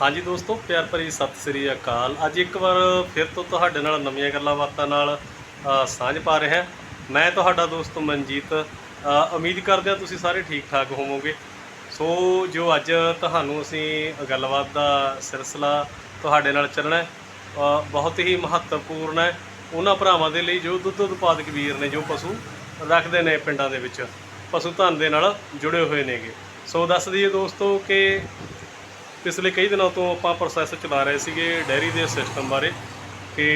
ਹਾਂਜੀ ਦੋਸਤੋ, ਪਿਆਰ ਭਰੀ ਸਤਿ ਸ੍ਰੀ ਅਕਾਲ। ਅੱਜ ਇੱਕ ਵਾਰ ਫਿਰ ਤੋਂ ਤੁਹਾਡੇ ਨਾਲ ਨਵੀਆਂ ਗੱਲਾਂ ਬਾਤਾਂ ਨਾਲ ਸਾਂਝ ਪਾ ਰਿਹਾ ਮੈਂ ਤੁਹਾਡਾ ਦੋਸਤ ਮਨਜੀਤ ਉਮੀਦ ਕਰਦੇ ਹਾਂ ਤੁਸੀਂ ਸਾਰੇ ਠੀਕ ਠਾਕ ਹੋਵੋਗੇ। ਸੋ, ਜੋ ਅੱਜ ਤੁਹਾਨੂੰ ਅਸੀਂ ਗੱਲਬਾਤ ਦਾ ਸਿਲਸਿਲਾ ਤੁਹਾਡੇ ਨਾਲ ਚੱਲਣਾ ਹੈ ਬਹੁਤ ਹੀ ਮਹੱਤਵਪੂਰਨ ਹੈ। ਉਹਨਾਂ ਭਰਾਵਾਂ ਦੇ ਲਈ ਜੋ ਦੁੱਧ ਉਤਪਾਦਕ ਵੀਰ ਨੇ, ਜੋ ਪਸ਼ੂ ਰੱਖਦੇ ਨੇ ਪਿੰਡਾਂ ਦੇ ਵਿੱਚ, ਪਸ਼ੂ ਧਨ ਦੇ ਨਾਲ ਜੁੜੇ ਹੋਏ ਨੇਗੇ। ਸੋ ਦੱਸ ਦਈਏ ਦੋਸਤੋ ਕਿ ਪਿਛਲੇ ਕਈ ਦਿਨਾਂ ਤੋਂ ਆਪਾਂ ਪ੍ਰੋਸੈਸ ਚਲਾ ਰਹੇ ਸੀਗੇ ਡੈਰੀ ਦੇ ਸਿਸਟਮ ਬਾਰੇ ਕਿ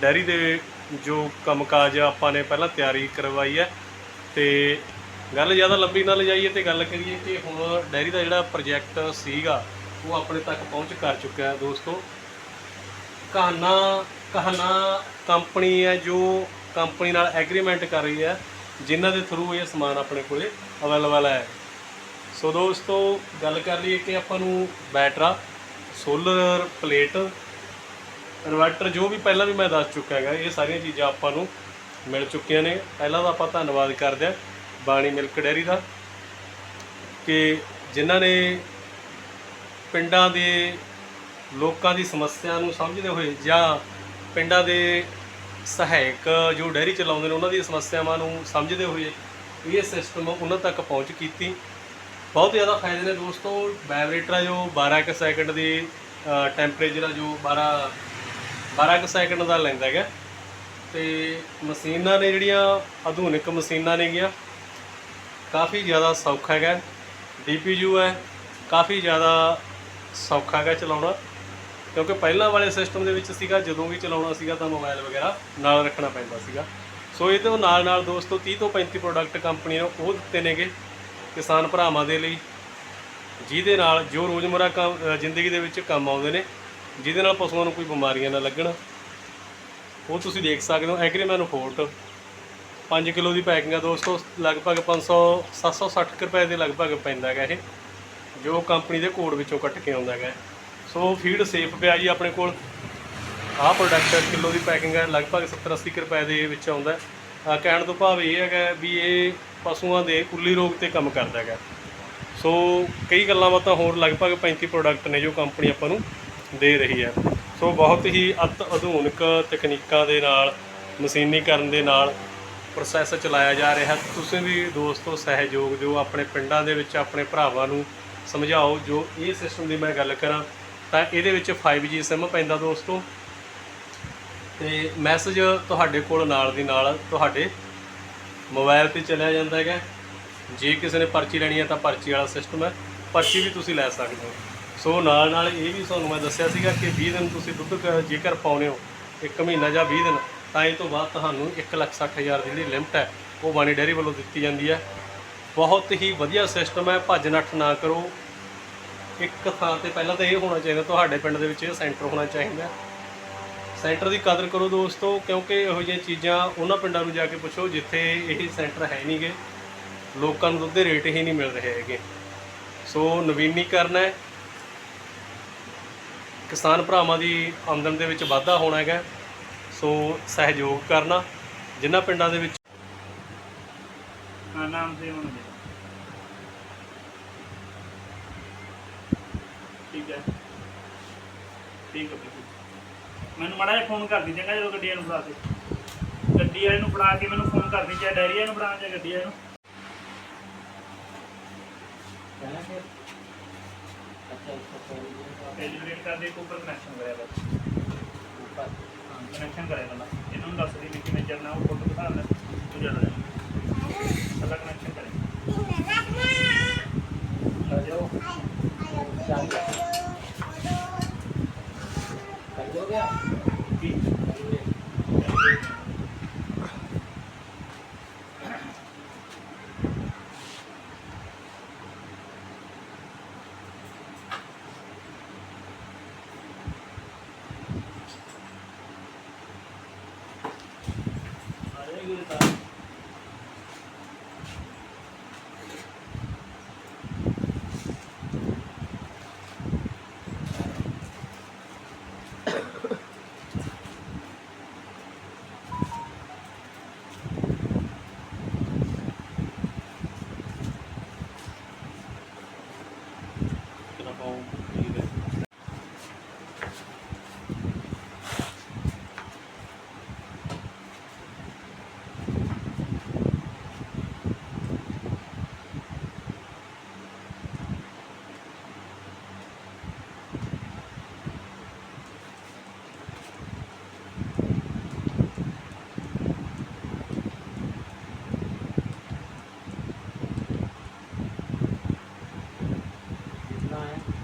ਡੈਰੀ ਦੇ ਜੋ ਕੰਮਕਾਜ ਆ, ਆਪਾਂ ਨੇ ਪਹਿਲਾਂ ਤਿਆਰੀ ਕਰਵਾਈ ਹੈ ਤੇ ਗੱਲ ਜ਼ਿਆਦਾ ਲੰਬੀ ਨਾ ਲਿਜਾਈਏ ਤੇ ਗੱਲ ਕਰੀਏ ਕਿ ਹੁਣ ਡੈਰੀ ਦਾ ਜਿਹੜਾ ਪ੍ਰੋਜੈਕਟ ਸੀਗਾ, ਉਹ ਆਪਣੇ ਤੱਕ ਪਹੁੰਚ ਕਰ ਚੁੱਕਿਆ ਹੈ ਦੋਸਤੋ। ਕਹਾਨਾ ਕਹਾਨਾ ਕੰਪਨੀ ਹੈ ਜੋ ਕੰਪਨੀ ਨਾਲ ਐਗਰੀਮੈਂਟ ਕਰ ਰਹੀ ਹੈ, ਜਿਨ੍ਹਾਂ ਦੇ ਥਰੂ ਇਹ ਸਮਾਨ ਆਪਣੇ ਕੋਲੇ ਅਵੇਲੇਬਲ ਹੈ। ਸੋ ਦੋਸਤੋ, ਗੱਲ ਕਰ ਲਈਏ ਕਿ ਆਪਾਂ ਨੂੰ ਬੈਟਰਾ, ਸੋਲਰ ਪਲੇਟ, ਇਨਵਰਟਰ, ਜੋ ਵੀ ਪਹਿਲਾਂ ਵੀ ਮੈਂ ਦੱਸ ਚੁੱਕਾ ਹੈਗਾ, ਇਹ ਸਾਰੀਆਂ ਚੀਜ਼ਾਂ ਆਪਾਂ ਨੂੰ ਮਿਲ ਚੁੱਕੀਆਂ ਨੇ। ਪਹਿਲਾਂ ਤਾਂ ਆਪਾਂ ਧੰਨਵਾਦ ਕਰਦੇ ਹਾਂ ਬਾਣੀ ਮਿਲਕ ਡੈਰੀ ਦਾ ਕਿ ਜਿਨ੍ਹਾਂ ਨੇ ਪਿੰਡਾਂ ਦੇ ਲੋਕਾਂ ਦੀ ਸਮੱਸਿਆ ਨੂੰ ਸਮਝਦੇ ਹੋਏ ਜਾਂ ਪਿੰਡਾਂ ਦੇ ਸਹਾਇਕ ਜੋ ਡੈਰੀ ਚਲਾਉਂਦੇ ਨੇ, ਉਹਨਾਂ ਦੀ ਸਮੱਸਿਆਵਾਂ ਨੂੰ ਸਮਝਦੇ ਹੋਏ ਇਹ ਸਿਸਟਮ ਉਹਨਾਂ ਤੱਕ ਪਹੁੰਚ ਕੀਤੀ। ਬਹੁਤ ਜ਼ਿਆਦਾ ਫਾਇਦੇ ਨੇ ਦੋਸਤੋ। ਵਾਈਬ੍ਰੇਟਰ ਆ ਜੋ 12 ਕੁ ਸੈਕਿੰਡ ਦੀ ਟੈਂਪਰੇਚਰ ਆ ਜੋ 12 12 ਕੁ ਸੈਕਿੰਡ ਦਾ ਲੈਂਦਾ ਹੈਗਾ। ਤੇ ਮਸ਼ੀਨਾਂ ਨੇ ਜਿਹੜੀਆਂ ਆਧੁਨਿਕ ਮਸ਼ੀਨਾਂ ਨੇਗੀਆਂ, ਕਾਫੀ ਜ਼ਿਆਦਾ ਸੌਖਾ ਹੈਗਾ। ਡੀਪੀਯੂ ਹੈ, ਕਾਫੀ ਜ਼ਿਆਦਾ ਸੌਖਾ ਹੈਗਾ ਚਲਾਉਣਾ। ਕਿਉਂਕਿ ਪਹਿਲਾਂ ਵਾਲੇ ਸਿਸਟਮ ਦੇ ਵਿੱਚ ਸੀਗਾ, ਜਦੋਂ ਵੀ ਚਲਾਉਣਾ ਸੀਗਾ ਤਾਂ ਮੋਬਾਈਲ ਵਗੈਰਾ ਨਾਲ ਰੱਖਣਾ ਪੈਂਦਾ ਸੀਗਾ। ਸੋ ਇਹਦੇ ਨਾਲ ਨਾਲ ਦੋਸਤੋ 30 ਤੋਂ 35 ਪ੍ਰੋਡਕਟ ਕੰਪਨੀ ਨੇ ਉਹ ਦਿੱਤੇ ਨੇਗੇ। ਕਿਸਾਨ ਭਰਾਵਾਂ ਦੇ ਲਈ, ਜਿਹਦੇ ਨਾਲ ਜੋ ਰੋਜ਼ਮਰਾ ਕੰਮ ਜ਼ਿੰਦਗੀ ਦੇ ਵਿੱਚ ਕੰਮ ਆਉਂਦੇ ਨੇ, ਜਿਹਦੇ ਨਾਲ ਪਸ਼ੂਆਂ ਨੂੰ ਕੋਈ ਬਿਮਾਰੀਆਂ ਨਾ ਲੱਗਣ, ਉਹ ਤੁਸੀਂ ਦੇਖ ਸਕਦੇ ਹੋ, ਐਗਰੀਮੈਨ ਫੋਰਟ 5 ਕਿਲੋ ਦੀ ਪੈਕਿੰਗ ਆ ਦੋਸਤੋ, ਲਗਭਗ 500 760 ਕੁ ਰੁਪਏ ਦੇ ਲਗਭਗ ਪੈਂਦਾ ਹੈਗਾ ਇਹ, ਜੋ ਕੰਪਨੀ ਦੇ ਕੋਡ ਵਿੱਚੋਂ ਕੱਟ ਕੇ ਆਉਂਦਾ ਹੈਗਾ। ਸੋ ਫੀਡ ਸੇਫ ਪਿਆ ਜੀ ਆਪਣੇ ਕੋਲ। ਆਹ ਪ੍ਰੋਡਕਟ ਕਿਲੋ ਦੀ ਪੈਕਿੰਗ ਹੈ ਲਗਭਗ 70 80 ਕੁ ਰੁਪਏ ਦੇ ਵਿੱਚ ਆਉਂਦਾ। ਕਹਿਣ ਤੋਂ ਭਾਵ ਇਹ ਹੈਗਾ ਵੀ ਇਹ ਪਸ਼ੂਆਂ ਦੇ ਉੱਲੀ ਰੋਗ ਤੇ ਕੰਮ ਕਰਦਾ ਹੈਗਾ। ਸੋ ਕਈ ਗੱਲਾਂ ਬਾਤਾਂ ਹੋਰ ਲਗਭਗ 35 ਪ੍ਰੋਡਕਟ ਨੇ ਜੋ ਕੰਪਨੀ ਆਪਾਂ ਨੂੰ ਦੇ ਰਹੀ ਹੈ। ਸੋ ਬਹੁਤ ਹੀ ਅਤ ਆਧੁਨਿਕ ਤਕਨੀਕਾਂ ਦੇ ਨਾਲ, ਮਸ਼ੀਨੀਕਰਨ ਦੇ ਨਾਲ ਪ੍ਰੋਸੈਸ ਚਲਾਇਆ ਜਾ ਰਿਹਾ। ਤੁਸੀਂ ਵੀ ਦੋਸਤੋ ਸਹਿਯੋਗ ਦਿਓ, ਆਪਣੇ ਪਿੰਡਾਂ ਦੇ ਵਿੱਚ ਆਪਣੇ ਭਰਾਵਾਂ ਨੂੰ ਸਮਝਾਓ ਜੋ ਇਹ ਸਿਸਟਮ ਦੀ ਮੈਂ ਗੱਲ ਕਰਾਂ। ਤਾਂ ਇਹਦੇ ਵਿੱਚ 5G SIM ਪੈਂਦਾ ਦੋਸਤੋ। ਤੇ ਮੈਸੇਜ ਤੁਹਾਡੇ ਕੋਲ ਨਾਲ ਦੀ ਨਾਲ ਤੁਹਾਡੇ ਮੋਬਾਈਲ ਤੇ ਚਲਿਆ ਜਾਂਦਾ ਹੈਗਾ। ਜੇ ਕਿਸੇ ਨੇ ਪਰਚੀ ਲੈਣੀ ਹੈ ਤਾਂ ਪਰਚੀ ਵਾਲਾ ਸਿਸਟਮ ਹੈ। ਪਰਚੀ ਵੀ ਤੁਸੀਂ ਲੈ ਸਕਦੇ ਹੋ। ਸੋ ਨਾਲ ਨਾਲ ਇਹ ਵੀ ਤੁਹਾਨੂੰ ਮੈਂ ਦੱਸਿਆ ਸੀਗਾ ਕਿ 20 ਦਿਨ ਤੁਸੀਂ ਦੁੱਧ ਜੇਕਰ ਪਾਉਨੇ ਹੋ ਇੱਕ ਮਹੀਨਾ ਜਾਂ 20 ਦਿਨ ਤਾਂ ਇਹ ਤੋਂ ਬਾਅਦ ਤੁਹਾਨੂੰ 1,60,000 ਦੀ ਜਿਹੜੀ ਲਿਮਟ ਹੈ ਉਹ ਬਾਣੀ ਡੈਰੀ ਵੱਲੋਂ ਦਿੱਤੀ ਜਾਂਦੀ ਹੈ। ਬਹੁਤ ਹੀ ਵਧੀਆ ਸਿਸਟਮ ਹੈ। ਭੱਜ ਨੱਠ ਨਾ ਕਰੋ। ਇੱਕ ਥਾਂ ਤੇ ਪਹਿਲਾਂ ਤਾਂ ਇਹ ਹੋਣਾ ਚਾਹੀਦਾ ਤੁਹਾਡੇ ਪਿੰਡ ਦੇ ਵਿੱਚ ਇਹ ਸੈਂਟਰ ਹੋਣਾ ਚਾਹੀਦਾ। ਸੈਂਟਰ ਦੀ ਕਦਰ ਕਰੋ ਦੋਸਤੋ, ਕਿਉਂਕਿ ਇਹੋ ਜਿਹੀਆਂ ਚੀਜ਼ਾਂ ਉਹਨਾਂ ਪਿੰਡਾਂ ਨੂੰ ਜਾ ਕੇ ਪੁੱਛੋ ਜਿੱਥੇ ਇਹ ਸੈਂਟਰ ਹੈ ਨਹੀਂਗੇ। ਲੋਕਾਂ ਨੂੰ ਦੁੱਧ ਦੇ ਰੇਟ ਹੀ ਨਹੀਂ ਮਿਲ ਰਹੇ ਹੈਗੇ। ਸੋ ਨਵੀਨੀਕਰਨ ਹੈ। ਕਿਸਾਨ ਭਰਾਵਾਂ ਦੀ ਆਮਦਨ ਦੇ ਵਿੱਚ ਵਾਧਾ ਹੋਣਾ ਹੈਗਾ। ਸੋ ਸਹਿਯੋਗ ਕਰਨਾ। ਜਿਨ੍ਹਾਂ ਪਿੰਡਾਂ ਦੇ ਵਿੱਚ ਨਾਮ ਤੇ ਹੋਣਾ ਠੀਕ ਹੈ। ਠੀਕ ਹੈ। ਮੈਨੂੰ ਮਾੜਾ ਜਿਹਾ ਫੋਨ ਕਰ ਦੀ ਚੰਗਾ ਜਦੋਂ ਗੱਡੀ ਨੂੰ ਫੜਾ ਕੇ ਗੱਡੀ ਵਾਲੇ ਨੂੰ ਫੜਾ ਕੇ ਮੈਨੂੰ ਫੋਨ ਕਰ ਦੀ ਚਾਹੇ ਡੈਰੀ ਵਾਲੇ ਨੂੰ ਫੜਾ ਚਾਹੇ ਗੱਡੀ ਵਾਲੇ ਨੂੰ। ਐਲੀਬਰੇਟ ਕਰ ਦੇ ਇੱਕ ਉੱਪਰ ਕਨੈਕਸ਼ਨ ਕਰਿਆ ਬਸ। ਕਨੈਕਸ਼ਨ ਕਰਿਆ ਪਹਿਲਾਂ। ਇਹਨਾਂ ਨੂੰ ਦੱਸ ਦੇ ਵੀ ਕਿਵੇਂ ਚੱਲਣਾ ਉਹ ਫੋਟੋ ਦਿਖਾ ਲੈ ਤੂੰ ਚੱਲ ਜਾ ਪਹਿਲਾਂ ਕਨੈਕਸ਼ਨ ਕਰੇ ਆ ਜਾਓ ਕੀ ਆ ਜਾਏਗੀ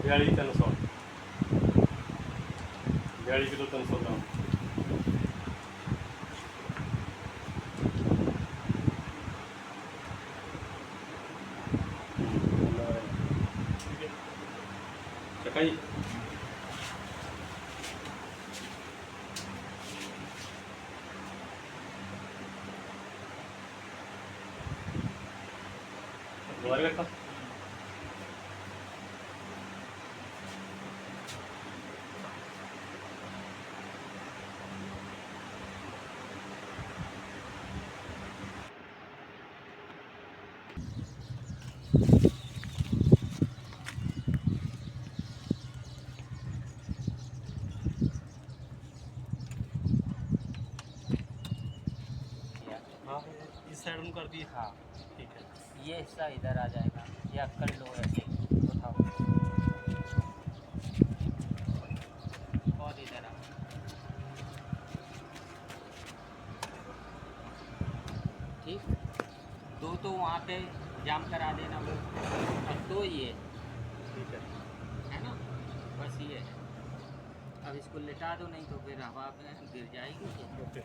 ಬ್ಯಾಳಿಗೆ ತನಸೋ ಬ್ಯಾಳಿಗಿದು ತನಸೋದ इस साइड कर दिए हाँ ठीक है। ये हिस्सा इधर आ जाएगा। या कर इसको लिटा दो नहीं तो फिर हवा में गिर जाएगी ये। ओके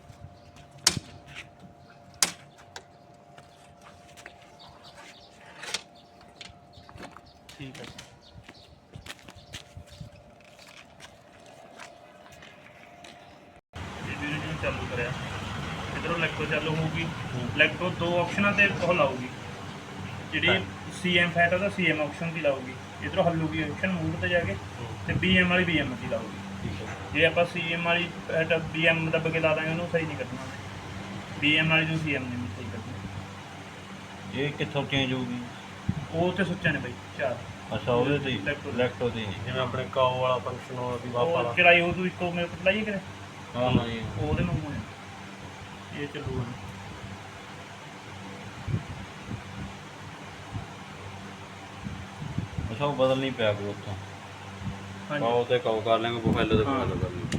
ठीक है ਇਹ ਵੀਡੀਓ ਜਿਵੇਂ ਚਾਲੂ ਕਰਿਆ ਇਧਰੋਂ ਲੈਕਟੋ ਚਾਲੂ ਹੋਊਗੀ ਲੈਕਟੋ ਦੋ ਆਪਸ਼ਨਾਂ ਤੇ ਉਹ ਲਾਊਗੀ ਜਿਹੜੀ ਸੀਐਮ ਫੈਟ ਉਹਦਾ ਸੀਐਮ ਆਪਸ਼ਨ ਦੀ ਲਾਊਗੀ ਇਧਰੋਂ ਹੱਲੂਗੀ ਆਪਸ਼ਨ ਮੂਡ ਤੇ ਜਾ ਕੇ ਤੇ ਬੀਐਮ ਵਾਲੀ ਬੀਐਮ ਦੀ ਲਾਊਗੀ ठीक है ਜੇ ਆਪਾਂ ਸੀਐਮ ਵਾਲੀ ਫੈਟ ਬੀਐਮ ਦੱਬ ਕੇ ਲਾ ਦਾਂਗੇ ਉਹਨੂੰ ਸਹੀ ਨਹੀਂ ਕੱਢਣਾ। ਬੀਐਮ ਵਾਲੀ ਨੂੰ ਸੀਐਮ ਨਹੀਂ ਸਹੀ ਕੱਢਣਾ। ਇਹ ਕਿੱਥੋਂ ਚੇਂਜ ਹੋਊਗੀ? ਉਹ ਤੇ ਸੁੱਚਾ ਨੇ ਬਈ ਚਾਰ। ਅੱਛਾ ਉਹਦੇ ਤੇ Electro ਦੇ। ਇਲੈਕਟ੍ਰੋ ਦੀ ਜਿਵੇਂ ਆਪਣੇ ਕਾਓ ਵਾਲਾ ਫੰਕਸ਼ਨ ਹੋਣਾ ਸੀ ਵਾਪ ਵਾਲਾ। ਉਹ ਚੜਾਈ ਉਹ ਤੋਂ ਇੱਕੋ ਮੇਰੇ ਲਾਈਏ ਕਿਤੇ ਹਾਂ ਹਾਂ ਜੀ ਉਹਦੇ ਨੂੰ ਹੋਇਆ। ਇਹ ਚੱਲੂਗਾ ਅੱਛਾ ਉਹ ਬਦਲ ਨਹੀਂ ਪਿਆ ਕੋਈ ਉੱਥੋਂ। ਹਾਂਜੀ। ਕਾਓ ਤੇ ਕਾਓ ਕਰ ਲੈਂਗੇ ਪ੍ਰੋਫਾਈਲ ਤੇ ਹਾਂ। ਪ੍ਰੋਫਾਈਲ ਕਰ ਲੈਂਗੇ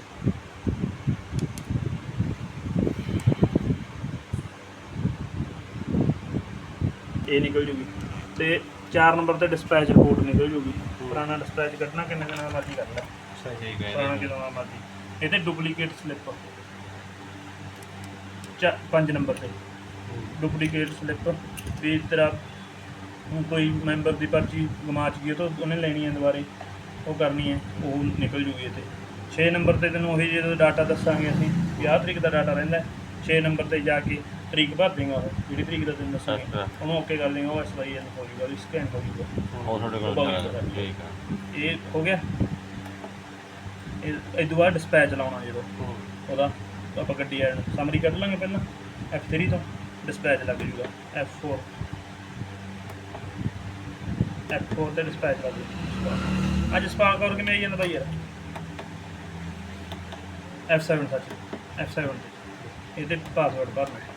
ਇਹ ਨਿਕਲ ਜੂਗੀ। ਤੇ 4 ਨੰਬਰ ਤੇ ਡਿਸਪੈਚ ਰਿਪੋਰਟ ਨਿਕਲ ਜੂਗੀ। ਪੁਰਾਣਾ ਡਿਸਪੈਚ ਕੱਢਣਾ ਕਿੰਨਾ ਕਿੰਨਾ ਮਰਜ਼ੀ ਕਰ ਲੈ। ਠੀਕ ਹੈ ਪੁਰਾਣਾ ਇਹਦੇ- ਕਿੰਨਾ ਦਾ ਮਰਜ਼ੀ। ਇਹ ਤੇ ਡੁਪਲੀਕੇਟ ਸਲਿੱਪ ਚਾ 5 ਨੰਬਰ ਤੇ। ਡੁਪਲੀਕੇਟ ਸਲਿੱਪ ਵੀ ਤੇਰਾ ਕੋਈ ਮੈਂਬਰ ਦੀ ਪਰਚੀ ਗਮਾ ਚੁੱਕੀ ਹੈ ਤਾਂ ਉਹਨੇ ਲੈਣੀ ਹੈ ਦੁਬਾਰੇ। ਉਹ ਕਰਨੀ ਹੈ ਉਹ ਨਿਕਲ ਜੂਗੀ ਤੇ 6 ਨੰਬਰ ਤੇ ਤੈਨੂੰ ਉਹੀ ਜਿਹੜਾ ਡਾਟਾ ਦੱਸਾਂਗੇ ਅਸੀਂ ਵੀ ਆਹ ਤਰੀਕ ਦਾ ਡਾਟਾ ਰਹਿੰਦਾ 6 ਨੰਬਰ ਤੇ ਜਾ ਕੇ ਤਰੀਕ ਭਰ ਦੇਗਾ ਉਹ ਜਿਹੜੀ ਤਰੀਕ ਦਾ ਤੈਨੂੰ ਦੱਸਾਂਗੇ। ਅੱਛਾ। ਉਹਨੂੰ ਓਕੇ ਕਰ ਦੇਗਾ ਉਹ ਐਸਵਾਈ ਐਨ ਹੋ ਜੂਗਾ ਸਕੈਨ ਹੋ ਜੂਗਾ ਉਹ ਤੁਹਾਡੇ ਕੋਲ ਬਹੁਤ। ਠੀਕ ਹੈ ਇਹ ਹੋ ਗਿਆ। ਇਹ ਇਹ ਬਾਅਦ ਡਿਸਪੈਚ ਲਾਉਣਾ ਜਦੋਂ। ਉਹਦਾ ਆਪਾਂ ਗੱਡੀ ਐਡ ਸਮਰੀ ਕੱਢ ਲਾਂਗੇ ਪਹਿਲਾਂ। F3 ਤੋਂ ਡਿਸਪੈਚ ਲੱਗ ਜੂਗਾ। F4 F4 ਤੇ ਡਿਸਪੈਚ ਲੱਗ ਜੂਗਾ। ਅੱਜ ਸਪਾਰਕ ਔਰ ਕਿਵੇਂ ਆਈ ਜਾਂਦਾ ਭਾਈ ਯਾਰ? F7 ਸੱਚ F7 ਤੇ। ਇਹਦੇ ਪਾਸਵਰਡ ਭਰਨਾ ਹੈ।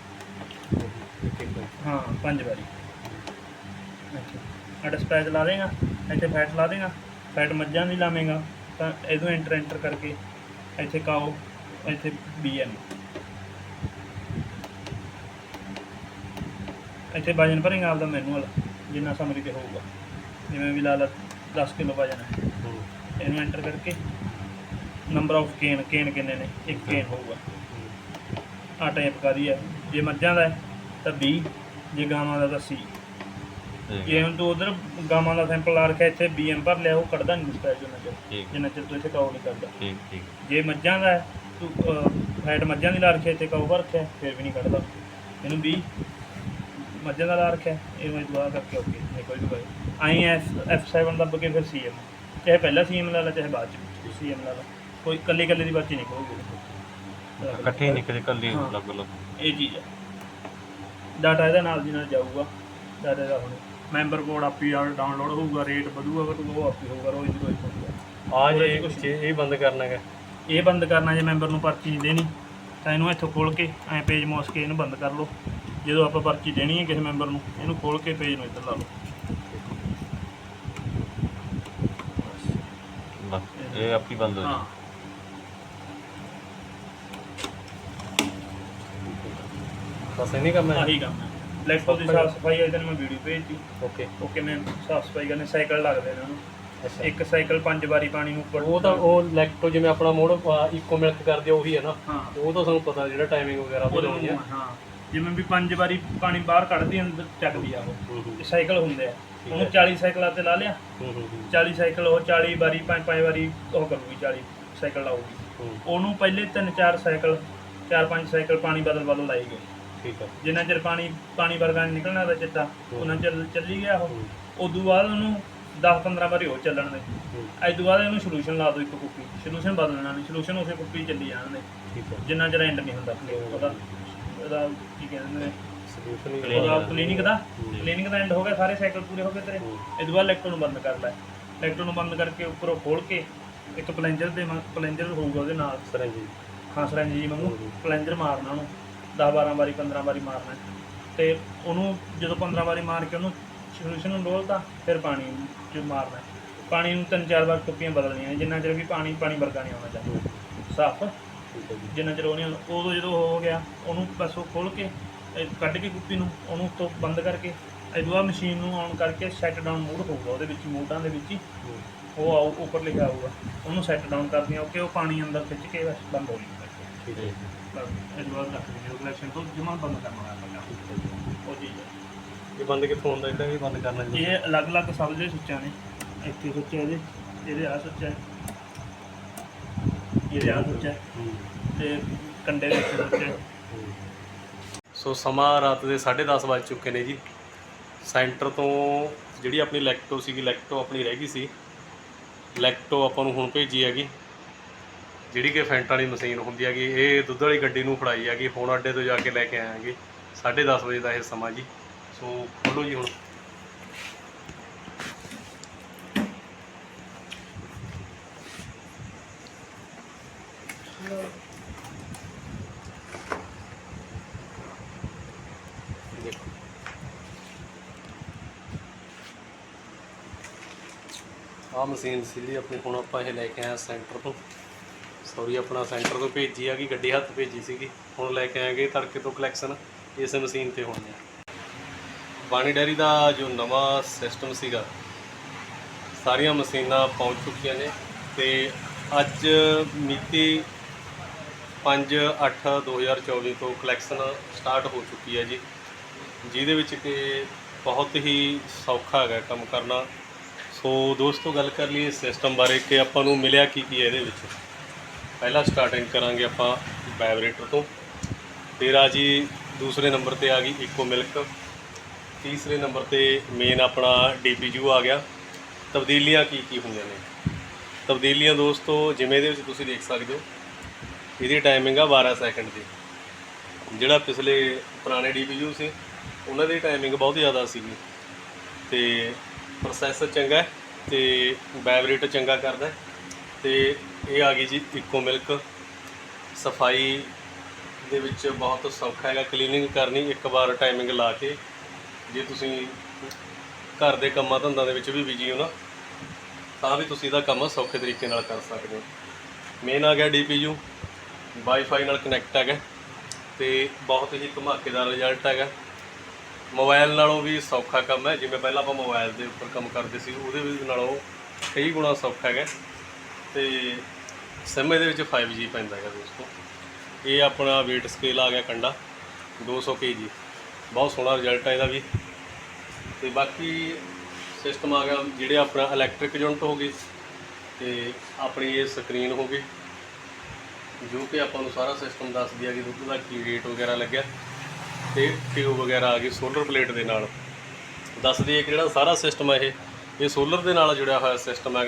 ਹਾਂ, ਪੰਜ ਵਾਰੀ। ਅੱਛਾ। ਡਿਸਪੈਚ ਲਾ ਦੇਗਾ, ਇੱਥੇ ਫੈਟ ਲਾ ਦੇਗਾ ਫੈਟ ਮੱਝਾਂ ਦੀ ਲਾਵੇਂਗਾ, ਤਾਂ ਇਹਦੋਂ ਐਂਟਰ ਐਂਟਰ ਕਰਕੇ ਇੱਥੇ ਕਾਓ, ਇੱਥੇ ਬੀਐਮ ਇੱਥੇ ਵਜਨ ਭਰੇਗਾ ਆਪਦਾ ਮੈਨੂਅਲ ਜਿੰਨਾ ਸਮਰੀ ਤੇ ਹੋਊਗਾ। ਜਿਵੇਂ ਵੀ ਲਾ ਲਾ। 10 ਕਿਲੋ ਵਜਨ ਹੈ। ਇਹਨੂੰ ਐਂਟਰ ਕਰਕੇ ਨੰਬਰ ਆਫ ਕੇਨ ਕੇਨ ਕਿੰਨੇ ਨੇ? ਇੱਕ ਕੇਨ ਹੋਊਗਾ। ਆ ਟਾਈਪ ਕਰੀ ਹੈ? ਜੇ ਮੱਝਾਂ ਦਾ ਹੈ ਤਾਂ 20 ਜੇ ਗਾਵਾਂ ਦਾ ਤਾਂ 80 ਠੀਕ ਜੇ ਹੁਣ ਤੂੰ ਉਧਰ ਗਾਵਾਂ ਦਾ ਸੈਂਪਲ ਲਾ ਰੱਖਿਆ ਇੱਥੇ ਬੀਐਮ ਭਰ ਲਿਆ ਉਹ ਕੱਢਦਾ ਨਹੀਂ ਡਿਸਪੈਚ ਉਹਨਾਂ ਚ ਠੀਕ ਜਿੰਨਾ ਚਿਰ ਤੂੰ ਇੱਥੇ ਕਾਉ ਨਹੀਂ ਕਰਦਾ ਠੀਕ ਠੀਕ। ਜੇ ਮੱਝਾਂ ਦਾ ਤੂੰ ਫੈਟ ਮੱਝਾਂ ਦੀ ਲਾ ਰੱਖਿਆ ਇੱਥੇ ਕਾਉ ਭਰ ਰੱਖਿਆ ਫਿਰ ਵੀ ਨਹੀਂ ਕੱਢਦਾ। ਇਹਨੂੰ 20 ਮੱਝਾਂ ਦਾ ਰੱਖਿਆ ਇਹ ਵਾਲੀ ਦੁਆ ਕਰਕੇ okay equal to Y I F F 7 ਦੱਬ ਕੇ ਫਿਰ ਸੀਐਮ ਚਾਹੇ ਪਹਿਲਾਂ ਸੀਐਮ ਲਾ ਲਾ ਚਾਹੇ ਬਾਅਦ ਚ ਸੀਐਮ ਲਾ ਲਾ। ਕੋਈ ਇਕੱਲੇ ਇਕੱਲੇ ਦੀ ਬਾਤ ਨਹੀਂ ਕਹੋਗੇ ਇਕੱਠੇ ਨਹੀਂ ਕਦੇ ਇਕੱਲੇ ਹਾਂ। ਅਲੱਗ ਇਹ ਚੀਜ਼ ਡਾਟਾ ਇਹਦੇ ਨਾਲ ਦੀ ਨਾਲ ਜਾਊਗਾ। ਡਾਟਾ ਦਾ ਹੁਣ ਮੈਂਬਰ ਕੋਡ ਆਪੀ ਡਾਊਨਲੋਡ ਹੋਊਗਾ ਰੇਟ ਵਧੂਗਾ ਵਧੂਗਾ ਉਹ ਆਪੀ ਹੋਊਗਾ ਰੋਜ਼ ਦੀ ਰੋਜ਼ ਆ ਜੇ ਕੁਛ ਇਹ ਬੰਦ ਕਰਨਾ ਹੈ ਇਹ ਬੰਦ ਕਰਨਾ ਜੇ ਮੈਂਬਰ ਨੂੰ ਪਰਚੀ ਦੇਣੀ ਤਾਂ ਇਹਨੂੰ ਇੱਥੋਂ ਖੋਲ ਕੇ ਐਂ ਪੇਜ ਮੋਸ ਕੇ ਇਹਨੂੰ ਬੰਦ ਕਰ ਲਓ। ਜਦੋਂ ਆਪਾਂ ਪਰਚੀ ਦੇਣੀ ਹੈ ਕਿਸੇ ਮੈਂਬਰ ਨੂੰ ਇਹਨੂੰ ਖੋਲ ਕੇ ਪੇਜ ਨੂੰ ਇੱਧਰ ਲਾ ਲਓ। ਇਹ ਆਪੀ ਬੰਦ ਹੋ ਹਾਂ। ਬਸ ਇਹਨੇ ਕਰਨਾ ਹੈ। ਆਹੀ ਕੰਮ ਹੈ। ਲੈਪਟਾਪ ਦੀ ਸਾਫ਼ ਸਫ਼ਾਈ ਇਹਦੇ ਨਾਲ ਮੈਂ ਵੀਡੀਓ ਭੇਜਤੀ। ਓਕੇ ਉਹ ਕਿਵੇਂ ਸਾਫ਼ ਸਫ਼ਾਈ ਕਰਨੀ ਸਾਈਕਲ ਲੱਗਦੇ ਨੇ ਉਹਨੂੰ। ਇੱਕ ਸਾਈਕਲ ਪੰਜ ਵਾਰੀ ਪਾਣੀ ਨੂੰ ਉੱਪਰ ਉਹ ਤਾਂ ਉਹ ਲੈਕਟੋ ਜਿਵੇਂ ਆਪਣਾ ਮੋੜ ਇਕੋ ਮਿਲਕ ਕਰਦੇ ਉਹੀ ਹੈ ਨਾ। ਉਹ ਤਾਂ ਸਾਨੂੰ ਪਤਾ ਜਿਹੜਾ ਟਾਈਮਿੰਗ ਵਗੈਰਾ ਬਤਾਉਂਦੀ ਹੈ ਹਾਂ। ਜਿਵੇਂ ਵੀ ਪੰਜ ਵਾਰੀ ਪਾਣੀ ਬਾਹਰ ਕੱਢਦੀ ਅੰਦਰ ਚੱਕਦੀ ਆ ਉਹ। ਸਾਈਕਲ ਹੁੰਦੇ ਆ। ਉਹਨੂੰ ਹੈ। 40 ਸਾਈਕਲਾਂ ਤੇ ਲਾ ਲਿਆ। ਹੂੰ ਹੂੰ 40 ਸਾਈਕਲ ਉਹ 40 ਵਾਰੀ ਪੰਜ ਪੰਜ ਵਾਰੀ ਉਹ ਕਰੂਗੀ 40 ਸਾਈਕਲ ਲਾਊਗੀ। ਉਹਨੂੰ ਪਹਿਲੇ ਤਿੰਨ ਚਾਰ ਸਾਈਕਲ ਚਾਰ ਪੰਜ ਸਾਈਕਲ ਪਾਣੀ ਬਦਲ ਬਦਲ ਲਾਈ ਗਏ। ਠੀਕ ਹੈ ਜਿੰਨਾ ਚਿਰ ਪਾਣੀ ਪਾਣੀ ਵਰਗਾ ਨਿਕਲਣਾ ਦਾ ਚਿੱਟਾ ਉਹਨਾਂ ਚਿਰ ਚੱਲੀ ਗਿਆ ਉਹ। ਉਦੋਂ ਬਾਅਦ ਉਹਨੂੰ 10 15 ਵਾਰੀ ਹੋਰ ਚੱਲਣ ਦੇ। ਅੱਜ ਤੋਂ ਬਾਅਦ ਇਹਨੂੰ ਸੋਲੂਸ਼ਨ ਲਾ ਦਿਓ ਇੱਕ ਕੁੱਪੀ। ਸੋਲੂਸ਼ਨ ਬਦਲਣਾ ਨਹੀਂ ਸੋਲੂਸ਼ਨ ਉਸੇ ਕੁੱਪੀ ਚੱਲੀ ਜਾਣ ਦੇ। ਠੀਕ ਹੈ ਜਿੰਨਾ ਚਿਰ ਐਂਡ ਨਹੀਂ ਹੁੰਦਾ। ਉਹਦਾ ਉਹਦਾ ਕੀ ਕਹਿੰਦੇ ਨੇ? ਸੋਲੂਸ਼ਨ ਉਹਦਾ ਕਲੀਨਿਕ ਦਾ? ਹੂੰ। ਕਲੀਨਿਕ ਦਾ ਐਂਡ ਹੋ ਗਿਆ ਸਾਰੇ ਸਾਈਕਲ ਪੂਰੇ ਹੋ ਗਏ ਤੇਰੇ। ਹੂੰ। ਇਹ ਤੋਂ ਬਾਅਦ ਲੈਕਟੋ ਨੂੰ ਬੰਦ ਕਰ ਲੈ ਲੈਕਟੋ ਨੂੰ ਬੰਦ ਕਰਕੇ ਉੱਪਰੋਂ ਖੋਲ ਕੇ ਇੱਕ ਪਲੰਜਰ ਦੇ ਪਲੰਜਰ ਹੋਊਗਾ ਉਹਦੇ ਨਾਲ। ਸਰੰਜੀ ਹਾਂ ਸਰੰਜ ਜੀ ਹੂੰ। ਪਲੰਜਰ ਮਾਰਨਾ ਉਹਨੂੰ। 10 12 ਵਾਰੀ 15 ਵਾਰੀ ਮਾਰਨਾ। ਤੇ ਉਹਨੂੰ ਜਦੋਂ 15 ਵਾਰੀ ਮਾਰ ਕੇ ਉਹਨੂੰ ਸੋਲੂਸ਼ਨ ਨੂੰ ਡੋਲਦਾ ਫਿਰ ਪਾਣੀ ਚ ਮਾਰਨਾ। ਪਾਣੀ ਨੂੰ ਤਿੰਨ ਚਾਰ ਵਾਰ ਕੁੱਪੀਆਂ ਬਦਲਣੀਆਂ ਜਿੰਨਾ ਚਿਰ ਵੀ ਪਾਣੀ ਪਾਣੀ ਵਰਗਾ ਨਹੀਂ ਆਉਣਾ ਚਾਹੀਦਾ। ਸਾਫ਼। ਠੀਕ ਹੈ ਜੀ ਜਿੰਨਾ ਚਿਰ ਉਹ ਨਹੀਂ ਆਉਂਦਾ, ਉਦੋਂ ਜਦੋਂ ਉਹ ਹੋ ਗਿਆ ਉਹਨੂੰ ਬਸ ਉਹ ਖੋਲ ਕੇ ਇਹ ਕੱਢ ਕੇ ਕੁੱਪੀ ਨੂੰ ਉਹਨੂੰ ਤੋਂ ਬੰਦ ਕਰਕੇ ਇਹ ਬਾਅਦ ਮਸ਼ੀਨ ਨੂੰ ਆਨ ਕਰਕੇ ਸੈੱਟ ਡਾਊਨ ਮੋਡ ਹੋਊਗਾ ਉਹਦੇ ਵਿੱਚ ਮੋਡਾਂ ਦੇ ਵਿੱਚ ਹੀ। ਹੂੰ। ਉਹ ਆਊ ਉੱਪਰ ਲਿਖਿਆ ਹੋਊਗਾ। ਉਹਨੂੰ ਸੈੱਟ ਡਾਊਨ ਕਰਦੀਆਂ ਓਕੇ ਉਹ ਪਾਣੀ ਅੰਦਰ ਖਿੱਚ ਕੇ ਬਸ ਬੰਦ ਹੋ ਜਾਂਦਾ। ਠੀਕ ਹੈ ਜੀ। ਬਸ ਇਹ ਤੋਂ ਬਾਅਦ ਰੱਖ ਦਿਓ ਕਨੈਕਸ਼ਨ ਤੋਂ ਜਮਾ ਬੰਦ ਕਰਨਾ ਹੈ ਉਹ ਚੀਜ਼ ਹੈ। ਇਹ ਬੰਦ ਕਿੱਥੋਂ ਹੁੰਦਾ ਜਿਹੜਾ ਵੀ ਬੰਦ ਕਰਨਾ ਜੀ। ਇਹ ਅਲੱਗ-ਅਲੱਗ ਸਭ ਦੇ ਸੁੱਚਾਂ ਨੇ। ਇੱਥੇ ਸੁੱਚ ਇਹਦੇ ਇਹਦੇ ਆ ਸੁੱਚ ਹੈ। ਇਹਦੇ ਆ ਸੁੱਚ ਤੇ ਕੰਡੇ ਦੇ ਇੱਥੇ ਸੁੱਚ ਸੋ ਸਮਾਂ ਰਾਤ ਦੇ 10:30 ਵੱਜ ਚੁੱਕੇ ਨੇ ਜੀ। ਸੈਂਟਰ ਤੋਂ ਜਿਹੜੀ ਆਪਣੀ ਲੈਕਟੋ ਸੀਗੀ, ਲੈਕਟੋ ਆਪਣੀ ਰਹਿ ਗਈ ਸੀ। ਲੈਕਟੋ ਆਪਾਂ ਨੂੰ ਹੁਣ ਭੇਜੀ ਹੈਗੀ। ਜਿਹੜੀ ਕਿ ਫੈਂਟ ਵਾਲੀ ਮਸ਼ੀਨ ਹੁੰਦੀ ਹੈਗੀ, ਇਹ ਦੁੱਧ ਵਾਲੀ ਗੱਡੀ ਨੂੰ ਫੜਾਈ ਹੈਗੀ। ਹੁਣ ਅੱਡੇ ਤੋਂ ਜਾ ਕੇ ਲੈ ਕੇ ਆਏ ਹੈਗੇ। 10:30 ਵਜੇ ਦਾ ਇਹ ਸਮਾਂ ਜੀ। ਸੋ ਖੋਲੋ ਜੀ ਹੁਣ ਦੇਖੋ ਆਹ ਮਸ਼ੀਨ ਸੀ ਜੀ ਆਪਣੀ ਹੁਣ ਆਪਾਂ ਇਹ ਲੈ ਕੇ ਆਏ ਹਾਂ ਸੈਂਟਰ ਤੋਂ। ਸੌਰੀ ਆਪਣਾ ਸੈਂਟਰ ਤੋਂ ਭੇਜੀ ਆ ਹੈਗੀ ਗੱਡੀ ਹੱਥ ਭੇਜੀ ਸੀਗੀ। ਹੁਣ ਲੈ ਕੇ ਆਏਗੇ ਤੜਕੇ ਤੋਂ ਕਲੈਕਸ਼ਨ ਇਸ ਮਸ਼ੀਨ ਤੇ ਹੋਣੀ ਹੈ ਬਾਣੀ ਡੈਰੀ ਦਾ ਜੋ ਨਵਾਂ ਸਿਸਟਮ ਸੀਗਾ, ਸਾਰੀਆਂ ਮਸ਼ੀਨਾਂ ਪਹੁੰਚ ਚੁੱਕੀਆਂ ਨੇ ਤੇ ਅੱਜ ਮਿਤੀ 5/8/2024 ਤੋਂ ਕਲੈਕਸ਼ਨ ਸਟਾਰਟ ਹੋ ਚੁੱਕੀ ਹੈ ਜੀ। ਜਿਹਦੇ ਵਿੱਚ ਕਿ ਬਹੁਤ ਹੀ ਸੌਖਾ ਹੈਗਾ ਕੰਮ ਕਰਨਾ। ਸੋ ਦੋਸਤੋ, ਗੱਲ ਕਰ ਲਈਏ ਸਿਸਟਮ ਬਾਰੇ ਕਿ ਆਪਾਂ ਨੂੰ ਮਿਲਿਆ ਕੀ ਕੀ ਹੈ ਇਹਦੇ ਵਿੱਚ। ਪਹਿਲਾਂ ਸਟਾਰਟਿੰਗ ਕਰਾਂਗੇ ਆਪਾਂ ਵਾਈਬ੍ਰੇਟਰ ਤੋਂ। ਫਿਰ ਆ ਜੀ ਦੂਸਰੇ ਨੰਬਰ ਤੇ ਆ ਗਈ ਇਕੋ ਮਿਲਕ ਤੀਸਰੇ ਨੰਬਰ ਤੇ ਮੇਨ ਆਪਣਾ ਡੀਪੀਯੂ ਆ ਗਿਆ। ਤਬਦੀਲੀਆਂ ਕੀ ਕੀ ਹੁੰਦੀਆਂ ਨੇ? ਤਬਦੀਲੀਆਂ ਦੋਸਤੋ, ਜਿਵੇਂ ਦੇ ਵਿੱਚ ਤੁਸੀਂ ਦੇਖ ਸਕਦੇ ਹੋ, ਇਹਦੀ ਟਾਈਮਿੰਗ ਆ 12 ਸੈਕਿੰਡ ਦੀ। ਜਿਹੜਾ ਪਿਛਲੇ ਪੁਰਾਣੇ ਡੀਪੀਯੂ ਸੀ, ਉਹਨਾਂ ਦੀ ਟਾਈਮਿੰਗ ਬਹੁਤ ਜ਼ਿਆਦਾ ਸੀਗੀ। ਤੇ ਪ੍ਰੋਸੈਸਰ ਚੰਗਾ ਹੈ ਤੇ ਵਾਈਬ੍ਰੇਟ ਚੰਗਾ ਕਰਦਾ ਹੈ। ਤੇ ਇਹ ਆ ਗਈ ਜੀ ਇਕੋ ਮਿਲਕ ਸਫ਼ਾਈ ਦੇ ਵਿੱਚ ਬਹੁਤ ਸੌਖਾ ਹੈਗਾ ਕਲੀਨਿੰਗ ਕਰਨੀ ਇੱਕ ਵਾਰ ਟਾਈਮਿੰਗ ਲਾ ਕੇ। ਜੇ ਤੁਸੀਂ ਘਰ ਦੇ ਕੰਮਾਂ ਧੰਦਾਂ ਦੇ ਵਿੱਚ ਵੀ ਬਿਜ਼ੀ ਹੋ ਨਾ, ਤਾਂ ਵੀ ਤੁਸੀਂ ਇਹਦਾ ਕੰਮ ਸੌਖੇ ਤਰੀਕੇ ਨਾਲ ਕਰ ਸਕਦੇ ਹੋ। ਮੇਨ ਆ ਗਿਆ ਡੀਪੀਯੂ ਵਾਈਫਾਈ ਨਾਲ ਕਨੈਕਟ ਹੈਗਾ। ਤੇ ਬਹੁਤ ਹੀ ਧਮਾਕੇਦਾਰ ਰਿਜ਼ਲਟ ਹੈਗਾ। ਮੋਬਾਈਲ ਨਾਲੋਂ ਵੀ ਸੌਖਾ ਕੰਮ ਹੈ। ਜਿਵੇਂ ਪਹਿਲਾਂ ਆਪਾਂ ਮੋਬਾਈਲ ਦੇ ਉੱਪਰ ਕੰਮ ਕਰਦੇ ਸੀ, ਉਹਦੇ ਵੀ ਨਾਲੋਂ ਕਈ ਗੁਣਾ ਸੌਖਾ ਹੈਗਾ। ਤੇ ਸਿਮ ਇਹਦੇ ਵਿੱਚ 5G ਪੈਂਦਾ ਹੈਗਾ ਦੋਸਤੋ। ਇਹ ਆਪਣਾ weight ਸਕੇਲ ਆ ਗਿਆ ਕੰਡਾ 200 kg ਬਹੁਤ ਸੋਹਣਾ ਰਿਜ਼ਲਟ ਹੈ ਇਹਦਾ ਵੀ। ਤੇ ਬਾਕੀ ਸਿਸਟਮ ਆ ਗਿਆ, ਜਿਹੜੇ ਆਪਣਾ ਇਲੈਕਟ੍ਰਿਕ ਯੂਨਿਟ ਹੋ ਗਈ ਤੇ ਆਪਣੀ ਇਹ ਸਕਰੀਨ ਹੋ ਗਈ। ਜੋ ਕਿ ਆਪਾਂ ਨੂੰ ਸਾਰਾ ਸਿਸਟਮ ਦੱਸਦੀ ਹੈ ਕਿ ਦੁੱਧ ਦਾ ਕੀ ਰੇਟ ਵਗੈਰਾ ਲੱਗਿਆ। ਤੇ ਟਿਊਬ ਵਗੈਰਾ ਆ ਗਈ ਸੋਲਰ ਪਲੇਟ ਦੇ ਨਾਲ। ਦੱਸਦੀ ਹੈ ਕਿ ਜਿਹੜਾ ਸਾਰਾ ਸਿਸਟਮ ਹੈ ਇਹ ਇਹ ਸੋਲਰ ਦੇ ਨਾਲ ਜੁੜਿਆ ਹੋਇਆ ਸਿਸਟਮ ਹੈਗਾ।